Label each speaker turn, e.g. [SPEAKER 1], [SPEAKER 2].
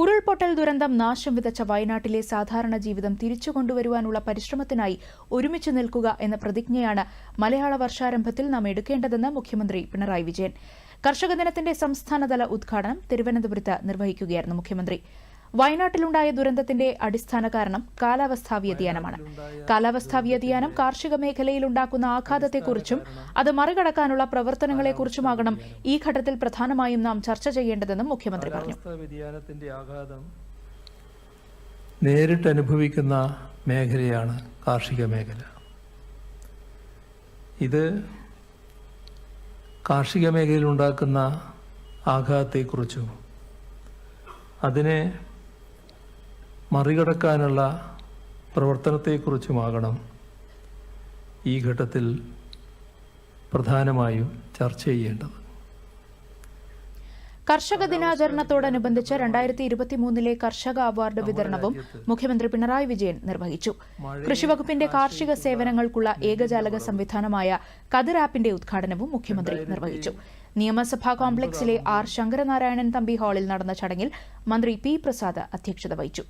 [SPEAKER 1] ഉരുൾപൊട്ടൽ ദുരന്തം നാശം വിതച്ച വയനാട്ടിലെ സാധാരണ ജീവിതം തിരിച്ചു കൊണ്ടുവരുവാനുള്ള പരിശ്രമത്തിനായി ഒരുമിച്ച് നിൽക്കുക എന്ന പ്രതിജ്ഞയാണ് മലയാള വർഷാരംഭത്തിൽ നാം എടുക്കേണ്ടതെന്ന് മുഖ്യമന്ത്രി പിണറായി വിജയൻ. കർഷക ദിനത്തിന്റെ സംസ്ഥാനതല ഉദ്ഘാടനം തിരുവനന്തപുരത്ത് നിർവഹിക്കുകയായിരുന്നു മുഖ്യമന്ത്രി. വയനാട്ടിലുണ്ടായ ദുരന്തത്തിന്റെ അടിസ്ഥാന കാരണം കാലാവസ്ഥാ വ്യതിയാനമാണ്. കാലാവസ്ഥാ വ്യതിയാനം കാർഷിക മേഖലയിൽ ഉണ്ടാക്കുന്ന ആഘാതത്തെക്കുറിച്ചും അത് മറികടക്കാനുള്ള പ്രവർത്തനങ്ങളെക്കുറിച്ചുമാകണം ഈ ഘട്ടത്തിൽ പ്രധാനമായും നാം ചർച്ച ചെയ്യേണ്ടതെന്നും മുഖ്യമന്ത്രി പറഞ്ഞു.
[SPEAKER 2] നേരിട്ട് അനുഭവിക്കുന്ന മേഖലയാണ് കാർഷിക മേഖല. ഇത് കാർഷിക മേഖലയിൽ ഉണ്ടാക്കുന്ന ആഘാതത്തെക്കുറിച്ചും അതിനെ മറികടക്കാനുള്ള പ്രവർത്തനത്തെക്കുറിച്ചുമാകണം ഈ ഘട്ടത്തിൽ പ്രധാനമായും ചർച്ച ചെയ്യേണ്ടത്.
[SPEAKER 1] കർഷക ദിനാചരണത്തോടനുബന്ധിച്ച് രണ്ടായിരത്തി ഇരുപത്തിമൂന്നിലെ കർഷക അവാർഡ് വിതരണവും മുഖ്യമന്ത്രി പിണറായി വിജയൻ നിർവഹിച്ചു. കൃഷിവകുപ്പിന്റെ കാർഷിക സേവനങ്ങൾക്കുള്ള ഏകജാലക സംവിധാനമായ കതിർ ആപ്പിന്റെ ഉദ്ഘാടനവും മുഖ്യമന്ത്രി നിർവഹിച്ചു. നിയമസഭാ കോംപ്ലക്സിലെ ആർ ശങ്കരനാരായണൻ തമ്പി ഹാളിൽ നടന്ന ചടങ്ങിൽ മന്ത്രി പി പ്രസാദ് അധ്യക്ഷത വഹിച്ചു.